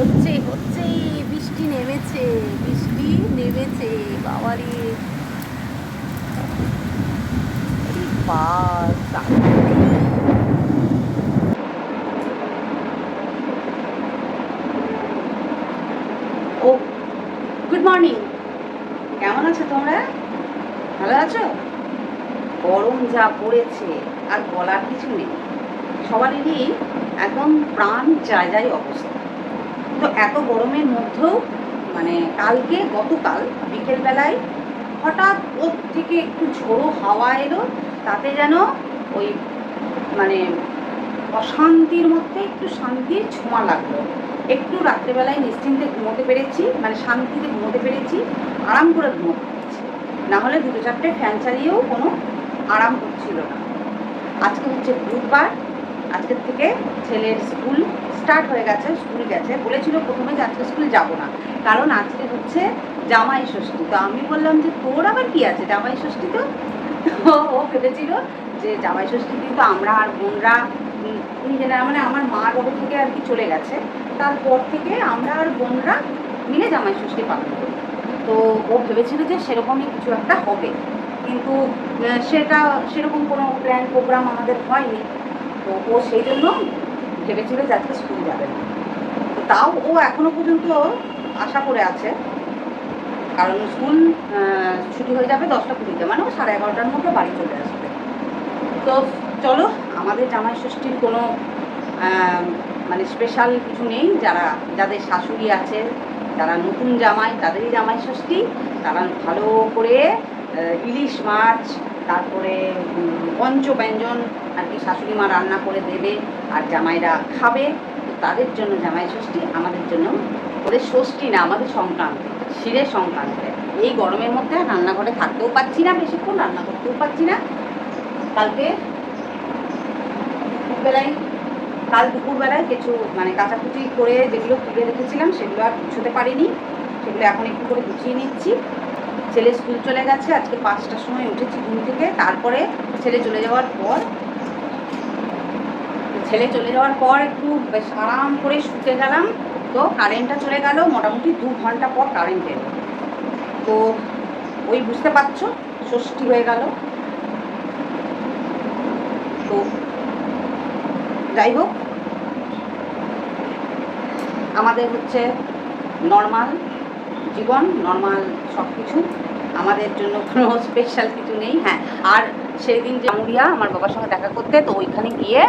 হচ্ছে হচ্ছে বৃষ্টি নেমেছে বৃষ্টি নেমেছে, বাবারে। ও গুড মর্নিং কেমন আছো তোমরা? ভালো আছো? গরম যা পড়েছে, আর বলার কিছু নেই। সবারই একদম প্রাণ যায় যায় অবস্থা। তো এত গরমের মধ্যেও মানে কালকে, গতকাল বিকেলবেলায় হঠাৎ ওর থেকে একটু ঝোড়ো হাওয়া এলো, তাতে যেন ওই মানে অশান্তির মধ্যে একটু শান্তির ছোঁয়া লাগল। একটু রাত্রেবেলায় নিশ্চিন্তে ঘুমোতে পেরেছি মানে শান্তিতে ঘুমোতে পেরেছি, আরাম করে ঘুমোতে পেরেছি। নাহলে দুটো চারটে ফ্যান চালিয়েও কোনো আরাম হচ্ছিল না। আজকে হচ্ছে বুধবার আজকের থেকে ছেলের স্কুল স্টার্ট হয়ে গেছে, স্কুল গেছে। বলেছিল প্রথমে যে আজকে স্কুল যাব না, কারণ আজকে হচ্ছে জামাই ষষ্ঠী। তো আমি বললাম যে, তোর আবার কি আছে? জামাই ষষ্ঠী তো? ও ভেবেছিল যে জামাই ষষ্ঠী কিন্তু আমরা আর বোনরা নিজেরা মানে আমার মা বাবা থেকে আর কি চলে গেছে। তারপর থেকে আমরা আর বোনরা মিলে জামাই ষষ্ঠী পালন করি। তো ও ভেবেছিল যে সেরকমই কিছু একটা হবে। কিন্তু সেটা, সেরকম কোনো প্ল্যান প্রোগ্রাম আমাদের হয়নি। তো ও সেই জন্য ভেবেছিল যে আজকে স্কুল যাবে না। তাও ও এখনও পর্যন্ত আশা করে আছে। কারণ স্কুল ছুটি হয়ে যাবে দশটা কুড়িতে মানে ও সাড়ে এগারোটার মধ্যে বাড়ি চলে আসবে। তো চলো, আমাদের জামাই ষষ্ঠীর কোনো মানে স্পেশাল কিছু নেই। যারা, যাদের শাশুড়ি আছে, যারা নতুন জামাই, তাদেরই জামাই ষষ্ঠী। তারা ভালো করে ইলিশ মাছ তারপরে উম, পঞ্চব্যঞ্জন আর কি শাশুড়ি মা রান্না করে দেবে আর জামাইরা খাবে। তো তাদের জন্য জামাই ষষ্ঠী আমাদের জন্য ওদের ষষ্ঠী না আমাদের সংক্রান্তি শিরের সংক্রান্তি। এই গরমের মধ্যে রান্নাঘরে থাকতেও পাচ্ছি না বেশিক্ষণ রান্না করতেও পাচ্ছি না। কালকে দুপুরবেলায় কাল দুপুরবেলায় কিছু মানে কাচাকুচি করে যেগুলো তুলে রেখেছিলাম সেগুলো আর গুছোতে পারিনি। সেগুলো এখন একটু করে গুছিয়ে নিচ্ছি। ছেলে স্কুল চলে গেছে, আজকে পাঁচটার সময় উঠেছি ঘুম থেকে। তারপরে ছেলে চলে যাওয়ার পর, ছেলে চলে যাওয়ার পর একটু বেশ আরাম করে শুতে গেলাম। তো কারেন্টটা চলে গেল, মোটামুটি দু ঘণ্টা পর কারেন্ট এলো। তো ওই বুঝতে পারছ, ষষ্ঠী হয়ে গেল। তো যাই হোক আমাদের হচ্ছে নর্মাল জীবন নর্মাল সব কিছু আমাদের জন্য কোনো স্পেশাল কিছু নেই হ্যাঁ। আর সেই দিন জামুরিয়া আমার বাবার সঙ্গে দেখা করতে, তো ওইখানে গিয়ে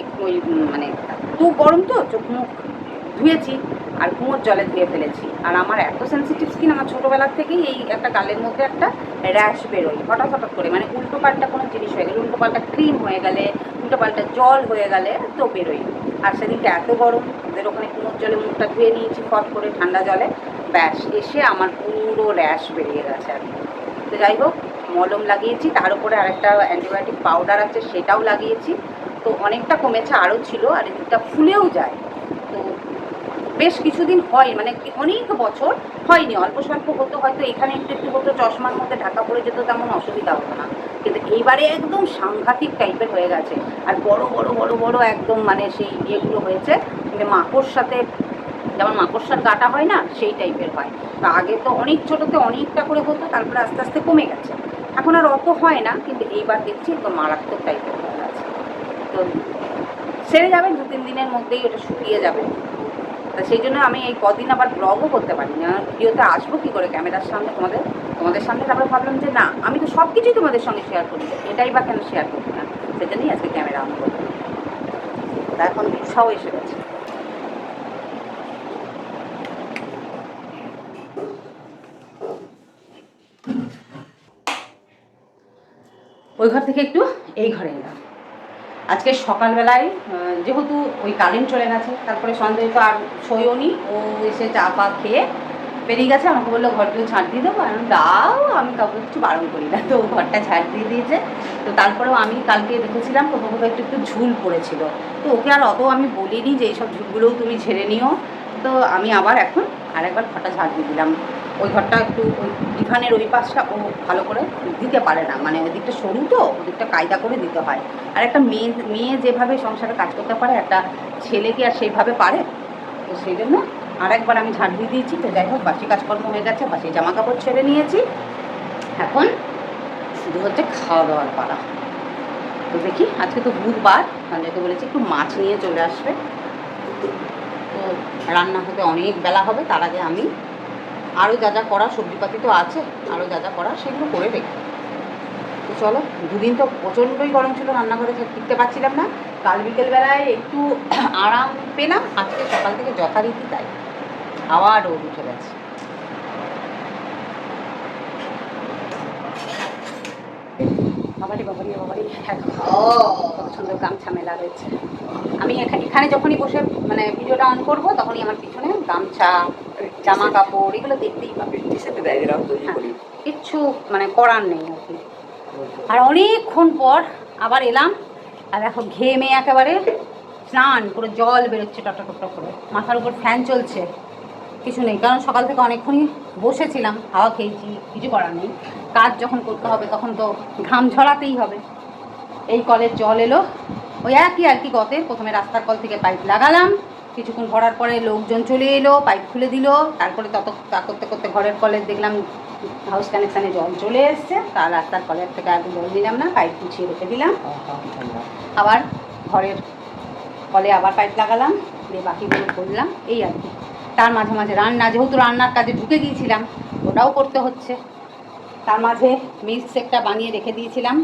একটু ওই মানে একটু গরম তো, চোখ মুখ ধুয়েছি আর কুমোর জলে ধুয়ে ফেলেছি। আর আমার এত সেন্সিটিভ স্কিন আমার ছোটোবেলার থেকেই এই একটা গালের মধ্যে একটা র্যাশ বেরোয়। হঠাৎ হঠাৎ করে মানে উল্টো পাল্টা কোনো জিনিস হয়ে গেলে, উল্টো পাল্টা ক্রিম হয়ে গেলে, উল্টো পাল্টা জল হয়ে গেলে তো বেরোয় আর সেদিনকে এত গরম, ওদের ওখানে কুমোর জলে মুখটা ধুয়ে নিয়েছি, ফট করে ঠান্ডা জলে। ব্যাস, এসে আমার পুরো র্যাশ বেরিয়ে গেছে আর তো যাই হোক, মলম লাগিয়েছি, তার উপরে আরেকটা অ্যান্টিবায়োটিক পাউডার আছে, সেটাও লাগিয়েছি। তো অনেকটা কমেছে, আরও ছিল, আর এদিকটা ফুলেও যায়। তো বেশ কিছুদিন হয় মানে অনেক বছর হয়নি। অল্প স্বল্প হতো, হয়তো এখানে একটু একটু হতো, চশমার মধ্যে ঢাকা পড়ে যেত, তেমন অসুবিধা হতো না। কিন্তু এইবারে একদম সাংঘাতিক টাইপের হয়ে গেছে। আর বড় বড় বড় বড় একদম মানে সেই ইয়েগুলো হয়েছে মাকড় সাথে যেমন মাকড়সার গাটা হয় না, সেই টাইপের হয়। তো আগে তো অনেক ছোটোতে অনেকটা করে হতো, তারপরে আস্তে আস্তে কমে গেছে। এখন আর অত হয় না, কিন্তু এইবার দেখছি একদম মারাত্মক টাইপের হয়ে গেছে। তো সেরে যাবে, দু তিন দিনের মধ্যেই ওটা শুকিয়ে যাবে। তা সেই জন্য আমি এই কদিন আবার ব্লগও করতে পারি না ভিডিওতে আসব কী করে ক্যামেরার সামনে তোমাদের তোমাদের সামনে তারপরে ভাবলাম যে না, আমি তো সব কিছুই তোমাদের সঙ্গে শেয়ার করি এটাই বা কেন শেয়ার করব না? সেটা সেজন্যই আজকে ক্যামেরা অন করব তা এখন উৎসাহ এসে গেছে। ওই ঘর থেকে একটু এই ঘরে এলাম। আজকে সকালবেলায় যেহেতু ওই কারেন্ট চলে গেছে, তারপরে সন্দেহ তো আর শোয়নি ও এসে চা পা খেয়ে বেরিয়ে গেছে, আমাকে বলল ঘরটিও ঝাঁট দিয়ে দেবো? আমি দাও, আমি কাউকে কিছু বারণ করি না। তো ঘরটা ঝাঁট দিয়ে দিয়েছে। তো তারপরেও আমি কালকে দেখেছিলাম, কোথাও কোথাও একটু একটু ঝুল পড়েছিল। তো ওকে আর অত আমি বলিনি যে, এইসব ঝুলগুলোও তুমি ঝেড়ে নিও। তো আমি আবার এখন আরেকবার ঘরটা ঝাড় দিয়ে দিলাম। ওই ঘরটা একটু ওই ডিভানের ওই পাশটা ও ভালো করে দিতে পারে না। মানে ওই দিকটা সরু তো, ওদিকটা কায়দা করে দিতে হয়। আর একটা মেয়ে মেয়ে যেভাবে সংসারে কাজ করতে পারে, একটা ছেলে কি আর সেইভাবে পারে? তো সেই জন্য আর একবার আমি ঝাড় দিয়ে দিয়েছি। তো যাই হোক বাসি কাজকর্ম হয়ে গেছে, বাসি জামা কাপড় ছেড়ে নিয়েছি। এখন শুধু হচ্ছে খাওয়া দাওয়ার পালা। তো দেখি, আজকে তো বুধবার, সঞ্জয়কে বলেছি একটু মাছ নিয়ে চলে আসবে। তো রান্না হতে অনেক বেলা হবে, তার আগে আমি আরও যা যা করা সবজিপাতি তো আছে আরও যা যা করা সেগুলো করে রেখে। তো চলো, দুদিন তো প্রচণ্ডই গরম ছিল, রান্নাঘরে টিকতে পারছিলাম না। কাল বিকেলবেলায় একটু আরাম পেলাম, আজকে সকাল থেকে যথারীতি তাই। আবার রোদ উঠে গেছে। সুন্দর গামছা মেলা রয়েছে আমি এখানে এখানে যখনই বসে মানে ভিডিওটা অন করব, তখনই আমার পিছনে গামছা জামা কাপড় এগুলো দেখতেই পাবে। হ্যাঁ, কিচ্ছু মানে করার নেই আর কি। আর অনেকক্ষণ পর আবার এলাম আর দেখো ঘেমে একেবারে স্নান পুরো জল বেরোচ্ছে টটা টটা করে। মাথার উপর ফ্যান চলছে কিছু নেই কারণ সকাল থেকে অনেকক্ষণই বসেছিলাম হাওয়া খেয়েছি কিছু করার নেই। কাজ যখন করতে হবে তখন তো ঘাম ঝরাতেই হবে। এই কলের জল এলো ওই একই আর কি গতে প্রথমে রাস্তার কল থেকে পাইপ লাগালাম কিছুক্ষণ ভরার পরে লোকজন চলে এলো পাইপ খুলে দিল। তারপরে তত তা করতে করতে ঘরের কলের দেখলাম হাউস কানেকশানে জল চলে এসছে। তার রাস্তার কলের থেকে আগে জল দিলাম না পাইপ গুছিয়ে রেখে দিলাম। আবার ঘরের কলে আবার পাইপ লাগালাম, দিয়ে বাকিগুলো করলাম এই আর কি। তার মাঝে মাঝে রান্না, যেহেতু রান্নার কাজে ঢুকে গিয়েছিলাম, ওটাও করতে হচ্ছে। তার মাঝে মিল্ক শেকটা বানিয়ে রেখে দিয়েছিলাম।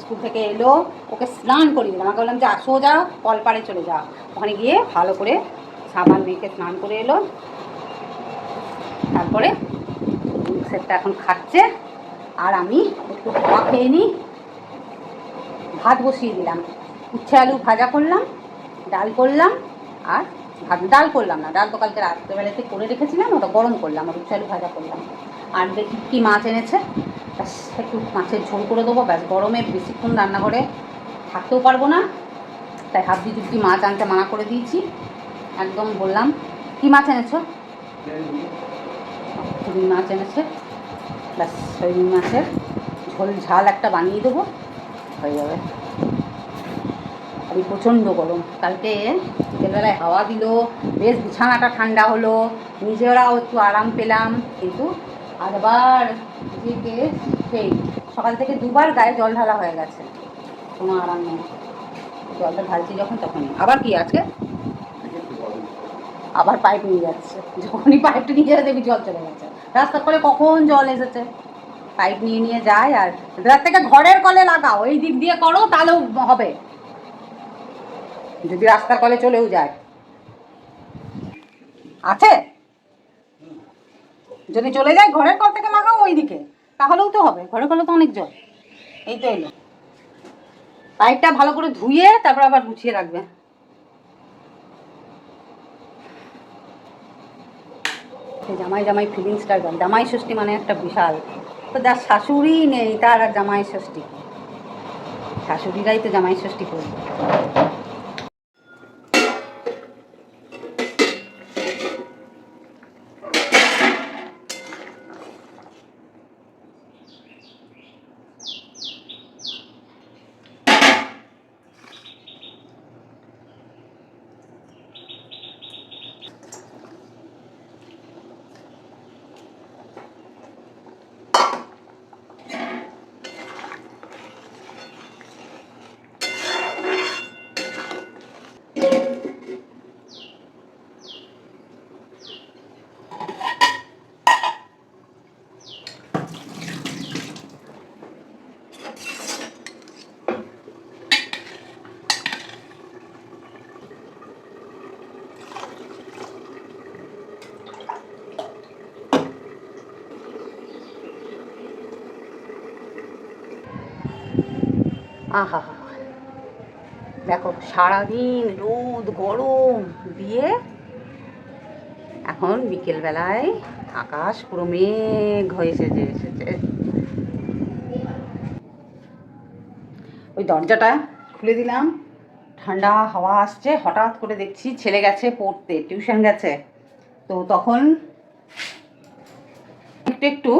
স্কুল থেকে এলো, ওকে স্নান করিয়ে দিলাম। আমাকে বললাম যে যা কলপাড়ে চলে যা। ওখানে গিয়ে ভালো করে সাবান মেখে স্নান করে এলো। তারপরে শেকটা এখন খাচ্ছে, আর আমি একটু খাওয়া খেয়ে নিই। ভাত বসিয়ে দিলাম। উচ্ছে আলু ভাজা করলাম, ডাল করলাম, আর ভাত, ডাল করলাম না, ডাল তো কালকে রাত্রেবেলাতে করে রেখেছিলাম, ওটা গরম করলাম, আর উচ্ছে আলু ভাজা করলাম। আর দেখি কী মাছ এনেছে। ব্যাস একটু মাছের ঝোল করে দেবো, ব্যাস গরমে বেশিক্ষণ রান্নাঘরে থাকতেও পারব না। তাই হাবজি জুবজি মাছ আনতে মানা করে দিয়েছি। একদম বললাম, কী মাছ এনেছো? রুই মাছ এনেছে। ব্যাস ওই রুই মাছের ঝোল ঝাল একটা বানিয়ে দেবো। হয়ে যাবে। আমি প্রচণ্ড গরম। কালকে বিকেলবেলায় হাওয়া দিল, বেশ বিছানাটা ঠান্ডা হলো। নিজেরাও একটু আরাম পেলাম, কিন্তু আবার কেস সেই, সকাল থেকে দুবার গায়ে জল ঢালা হয়ে গেছে। কোনো আরাম নেই। জলটা ঢালছি যখন তখনই। আবার কি আছে আবার পাইপ নিয়ে যাচ্ছে। যখনই পাইপটা নিয়ে যাবে দেখবি জল চলে গেছে। রাস্তার করে কখন জল এসেছে? পাইপ নিয়ে নিয়ে যায় আর রাত থেকে ঘরের কলে লাগাও। এই দিক দিয়ে করো তাহলেও হবে। যদি রাস্তার কলে চলেও যায়। আছে? যদি চলে যায়, ঘরের কল থেকে লাগাও ওই দিকে তাহলেও তো হবে, ঘরের কলে তো অনেক জল। এই তো এলো। পাইপটা ভালো করে ধুয়ে তারপর আবার গুছিয়ে রাখবে। জামাই জামাই ফিলিংসটা জামাই ষষ্ঠী মানে একটা বিশাল। তো যার শাশুড়ি নেই, তার আর জামাই ষষ্ঠী। শাশুড়িরাই তো জামাই ষষ্ঠী করবে। দেখো, সারাদিন রোদ, গরম দিয়ে এখন বিকেলবেলায় আকাশ পুরো মেঘ হয়ে এসেছে এসেছে ওই দরজাটা খুলে দিলাম। ঠান্ডা হাওয়া আসছে, হঠাৎ করে দেখছি ছেলে গেছে পড়তে, টিউশন গেছে। তো তখন একটু একটু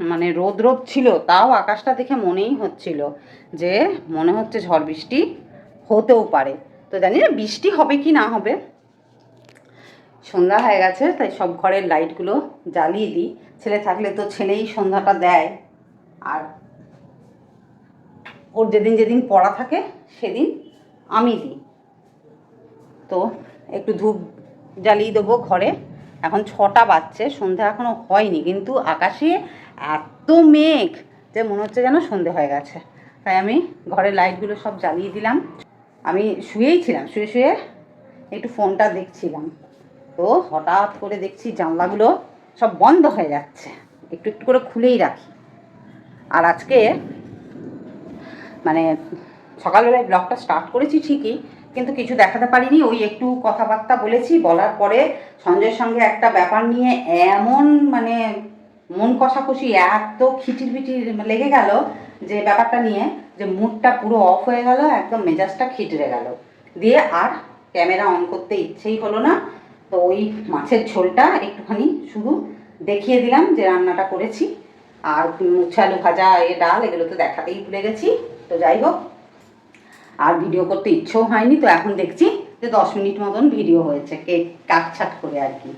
মানে রোদ রোদ ছিল, তাও আকাশটা দেখে মনেই হচ্ছিল যে মনে হচ্ছে ঝড় বৃষ্টি হতেও পারে। তো জানি না বৃষ্টি হবে কি না হবে। সন্ধ্যা হয়ে গেছে, তাই সব ঘরের লাইটগুলো জ্বালিয়ে দিই। ছেলে থাকলে তো ছেলেই সন্ধ্যাটা দেয়। আর ওর যেদিন যেদিন পড়া থাকে, সেদিন আমি দিই। তো একটু ধূপ জ্বালিয়ে দেবো ঘরে। এখন ছটা বাজছে, সন্ধ্যা এখনও হয়নি, কিন্তু আকাশে এত মেঘ যে মনে হচ্ছে যেন সন্ধে হয়ে গেছে। তাই আমি ঘরের লাইটগুলো সব জ্বালিয়ে দিলাম। আমি শুয়েই ছিলাম, শুয়ে শুয়ে একটু ফোনটা দেখছিলাম। তো হঠাৎ করে দেখছি জানলাগুলো সব বন্ধ হয়ে যাচ্ছে। একটু একটু করে খুলেই রাখি। আর আজকে মানে সকালবেলায় ব্লগটা স্টার্ট করেছি ঠিকই কিন্তু কিছু দেখাতে পারিনি। ওই একটু কথাবার্তা বলেছি, বলার পরে সঞ্জয়ের সঙ্গে একটা ব্যাপার নিয়ে এমন মানে মন কষাকষি, এত খিচির পিটির লেগে গেল যে ব্যাপারটা নিয়ে যে মুডটা পুরো অফ হয়ে গেল, একদম মেজাজটা খিটরে গেল। দিয়ে আর ক্যামেরা অন করতে ইচ্ছেই হলো না। তো ওই মাছের ঝোলটা একটুখানি শুধু দেখিয়ে দিলাম যে রান্নাটা করেছি। আর উচ্ছে আলু ভাজা, এ ডাল, এগুলো তো দেখাতেই ভুলে গেছি। তো যাই হোক আর ভিডিও করতে ইচ্ছেও হয়নি, তো এখন দেখছি যে দশ মিনিট মতন ভিডিও হয়েছে কেক কাটছাট করে আর কি।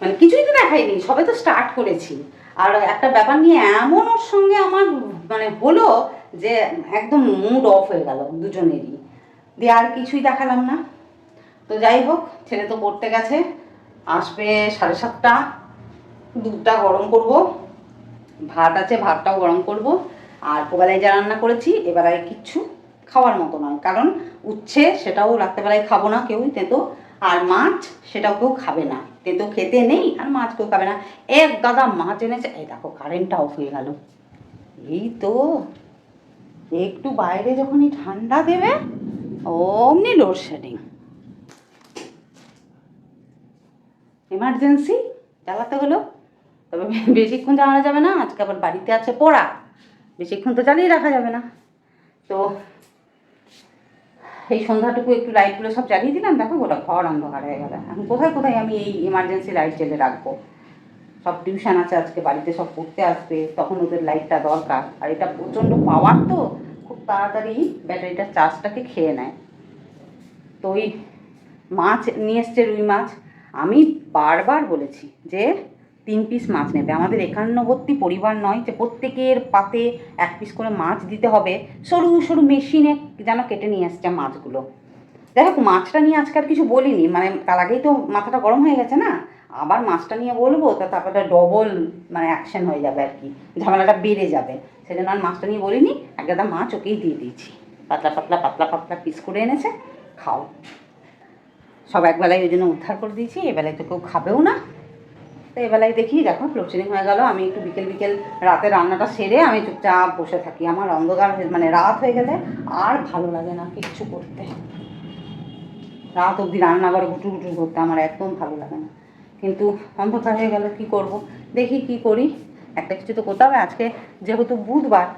মানে কিছুই তো দেখাইনি, সবে তো স্টার্ট করেছি। আর একটা ব্যাপার নিয়ে এমন ওর সঙ্গে আমার মানে হলো যে একদম মুড অফ হয়ে গেল দুজনেরই। দিয়ে আর কিছুই দেখালাম না। তো যাই হোক ছেলে তো পড়তে গেছে, আসবে সাড়ে সাতটা, দুধটা গরম করব। ভাত আছে, ভাতটাও গরম করব। আর ওবেলায় যা রান্না করেছি এবেলায় কিচ্ছু খাওয়ার মতো নয়। কারণ উচ্ছে সেটাও রাত্রেবেলায় খাব না কেউই, তেতো। আর মাছ সেটাও কেউ খাবে না। তেতো খেতে নেই আর মাছ কেউ খাবে না। এক দাদা মাছ এনেছে, এই দেখো কারেন্টটা অফ হয়ে গেল। এই তো একটু বাইরে যখনই ঠান্ডা দেবে, অমনি লোডশেডিং এমার্জেন্সি চালাতে হলো? তবে বেশিক্ষণ চালানো যাবে না, আজকে আবার বাড়িতে আছে পড়া। বেশিক্ষণ তো চালিয়ে রাখা যাবে না। তো এই সন্ধ্যাটুকু একটু লাইটগুলো সব জ্বালিয়ে দিলাম, দেখো গোটা ঘর অন্ধকার হয়ে গেল। এখন কোথায় কোথায় আমি এই এমার্জেন্সি লাইট জ্বেলে রাখব? সব টিউশন আছে, আজকে বাড়িতে সব পড়তে আসবে, তখন ওদের লাইটটা দরকার। আর এটা প্রচণ্ড পাওয়ার তো, খুব তাড়াতাড়ি ব্যাটারিটার চার্জটাকে খেয়ে নেয়। তো ওই মাছ নিয়ে এসছে রুই মাছ, আমি বারবার বলেছি যে তিন পিস মাছ নেবে। আমাদের একান্নবর্তী পরিবার নয় যে প্রত্যেকের পাতে এক পিস করে মাছ দিতে হবে। সরু সরু মেশিনে যেন কেটে নিয়ে আসছে মাছগুলো। যাই হোক মাছটা নিয়ে আজকে আর কিছু বলিনি। মানে তার আগেই তো মাথাটা গরম হয়ে গেছে না? আবার মাছটা নিয়ে বলব, তা তারপরে ডবল মানে অ্যাকশন হয়ে যাবে আর কি। ঝামেলাটা বেড়ে যাবে। সেজন্য আর মাছটা নিয়ে বলিনি। এক গাদা মাছ ওকেই দিয়ে দিয়েছি। পাতলা পাতলা পাতলা পাতলা পিস করে এনেছে। খাও। সব একবেলায় ওই জন্য উদ্ধার করে দিয়েছি। এবেলায় তো কেউ খাবেও না। তো এবেলায় দেখি, দেখো লোডশেডিং হয়ে গেল। আমি একটু বিকেল বিকেল রাতে রান্নাটা সেরে আমি চুপচাপ বসে থাকি। আমার অন্ধকার মানে রাত হয়ে গেলে আর ভালো লাগে না কিচ্ছু করতে। রাত অবধি রান্নাঘরে গুটু গুটু করতে আমার একদম ভালো লাগে না। কিন্তু অন্ধকার হয়ে গেল কি করব? দেখি কি করি। একটা কিছু তো করতে হবে। আজকে যেহেতু বুধবার,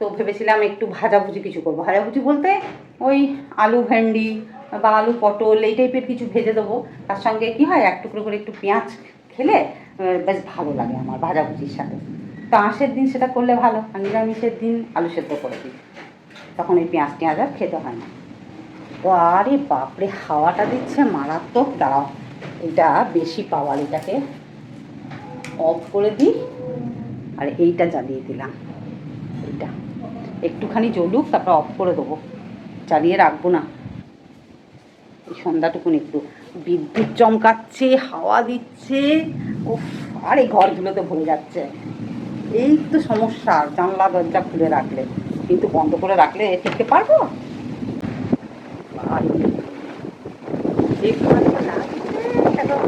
তো ভেবেছিলাম একটু ভাজাভুজি কিছু করব। ভাজাভুজি বলতে ওই আলু ভেন্ডি বা আলু পটল, এই টাইপের কিছু ভেজে দেবো। তার সঙ্গে কি হয়? এক টুকরো করে একটু পেঁয়াজ খেলে বেশ ভালো লাগে আমার ভাজাভুজির সাথে। তো আঁশের দিন সেটা করলে ভালো আর নিরামিষের দিন আলু সেদ্ধ করে দিই। তখন ওই পেঁয়াজ টেঁয়াজ আর খেতে হয় না। তো আরে বাপরে, হাওয়াটা দিচ্ছে মারাত্মক, দাঁড়াও। এটা বেশি পাওয়ার এটাকে অফ করে দিই, আর এইটা জ্বালিয়ে দিলাম। এইটা। একটুখানি জ্বলুক, তারপর অফ করে দেবো। চালিয়ে রাখব না। এই সন্ধ্যাটুকুন একটু। বিদ্যুৎ চমকাচ্ছে হাওয়া দিচ্ছে। উফ আর এই ঘরগুলোতে ভরে যাচ্ছে। এই তো সমস্যা জানলা দরজা খুলে রাখলে। কিন্তু বন্ধ করে রাখলে টিকতে পারব?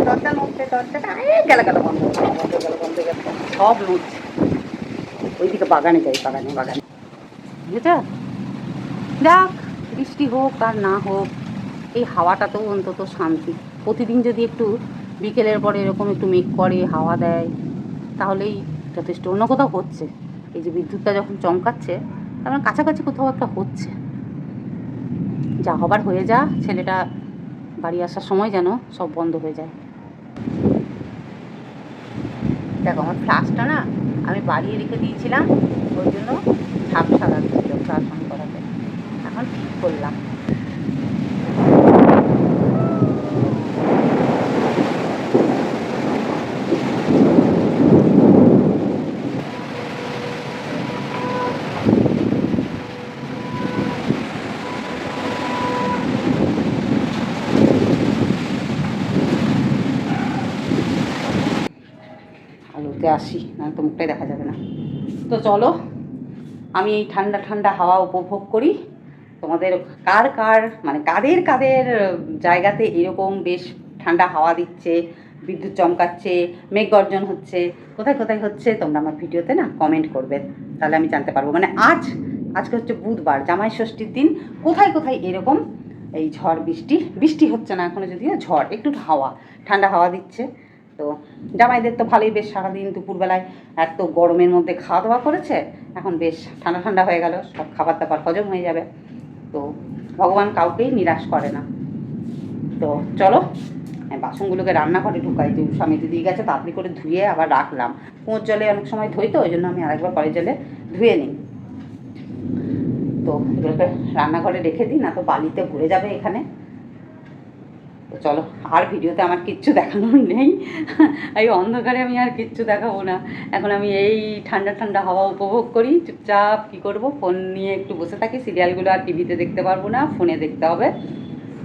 দরজা নড়ছে, দরজাটা, গেল গেল বন্ধ, বন্ধ গেল, বন্ধ গেল। সব নড়ছে ওইদিকে বাগানে যাই বাগানে বাগানে। বুঝেছ? যাক বৃষ্টি হোক আর না হোক এই হাওয়াটাতেও অন্তত শান্তি। প্রতিদিন যদি একটু বিকেলের পরে এরকম একটু মেঘ করে, হাওয়া দেয়, তাহলেই যথেষ্ট। অন্য কোথাও হচ্ছে। এই যে বিদ্যুৎটা যখন চমকাচ্ছে, তার মানে কাছাকাছি কোথাও একটা হচ্ছে। যা হবার হয়ে যা, ছেলেটা বাড়ি আসার সময় যেন সব বন্ধ হয়ে যায়। দেখো, আমার ফ্লাসটা না আমি বাড়িয়ে রেখে দিয়েছিলাম, ওই জন্য ছাপ সাদা ছিল ফ্লাস অন করাতে। এখন ঠিক করলাম। বাড়িতে আসি না তো মুখটাই দেখা যাবে না। তো চলো, আমি এই ঠান্ডা ঠান্ডা হাওয়া উপভোগ করি। তোমাদের কার কার মানে কাদের কাদের জায়গাতে এরকম বেশ ঠান্ডা হাওয়া দিচ্ছে, বিদ্যুৎ চমকাচ্ছে, মেঘ গর্জন হচ্ছে, কোথায় কোথায় হচ্ছে তোমরা আমার ভিডিওতে না কমেন্ট করবে। তাহলে আমি জানতে পারব। মানে আজ, আজকে হচ্ছে বুধবার, জামাই ষষ্ঠীর দিন, কোথায় কোথায় এরকম এই ঝড় বৃষ্টি বৃষ্টি হচ্ছে না এখনও যদিও, ঝড়, একটু হাওয়া, ঠান্ডা হাওয়া দিচ্ছে। তো জামাইদের তো ভালোই, বেশ সারাদিন দুপুরবেলায় এত গরমের মধ্যে খাওয়া দাওয়া করেছে, এখন বেশ ঠান্ডা ঠান্ডা হয়ে গেল, সব খাবার দাবার হজম হয়ে যাবে। তো ভগবান কাউকেই নিরাশ করে না। তো চলো আমি বাসনগুলোকে রান্নাঘরে ঢুকাই, যে স্বামী দিয়ে গেছে, তাড়াতাড়ি করে ধুয়ে আবার রাখলাম। কুঁয়োর জলে অনেক সময় ধুই তো, ওই জন্য আমি আরেকবার কলের জলে ধুয়ে নিই। তো এগুলোকে রান্নাঘরে রেখে দিই, না তো বালিতে ভরে যাবে এখানে। তো চলো, আর ভিডিওতে আমার কিচ্ছু দেখানোর নেই। এই অন্ধকারে আমি আর কিচ্ছু দেখাবো না। এখন আমি এই ঠান্ডা ঠান্ডা হাওয়া উপভোগ করি, চুপচাপ কী করব? ফোন নিয়ে একটু বসে থাকি, সিরিয়ালগুলো আর টিভিতে দেখতে পারব না, ফোনে দেখতে হবে।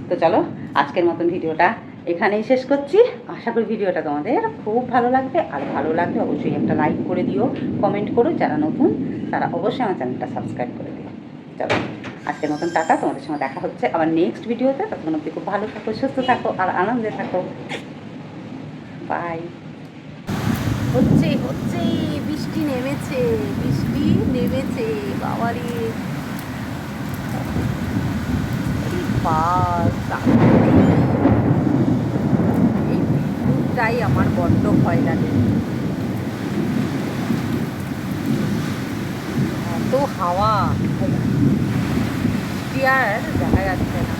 তো চলো, আজকের মতন ভিডিওটা এখানেই শেষ করছি। আশা করি ভিডিওটা তোমাদের খুব ভালো লাগবে। আর ভালো লাগলে অবশ্যই একটা লাইক করে দিও, কমেন্ট করো। যারা নতুন, তারা অবশ্যই আমার চ্যানেলটা সাবস্ক্রাইব করে দিও। চলো। আজকের মতন টাটা, তোমাদের সঙ্গে দেখা হচ্ছে আবার নেক্সট ভিডিওতে তখন অব্দি খুব ভালো থাকো, সুস্থ থাকো আর আনন্দে থাকো। বাই হচ্ছে হচ্ছে, বৃষ্টি নেমেছে বৃষ্টি নেমেছে, বাবারে। এই বিদ্যুৎটাই আমার বড্ড ভয় লাগে। এত হাওয়া। আর দেখা যাচ্ছে না।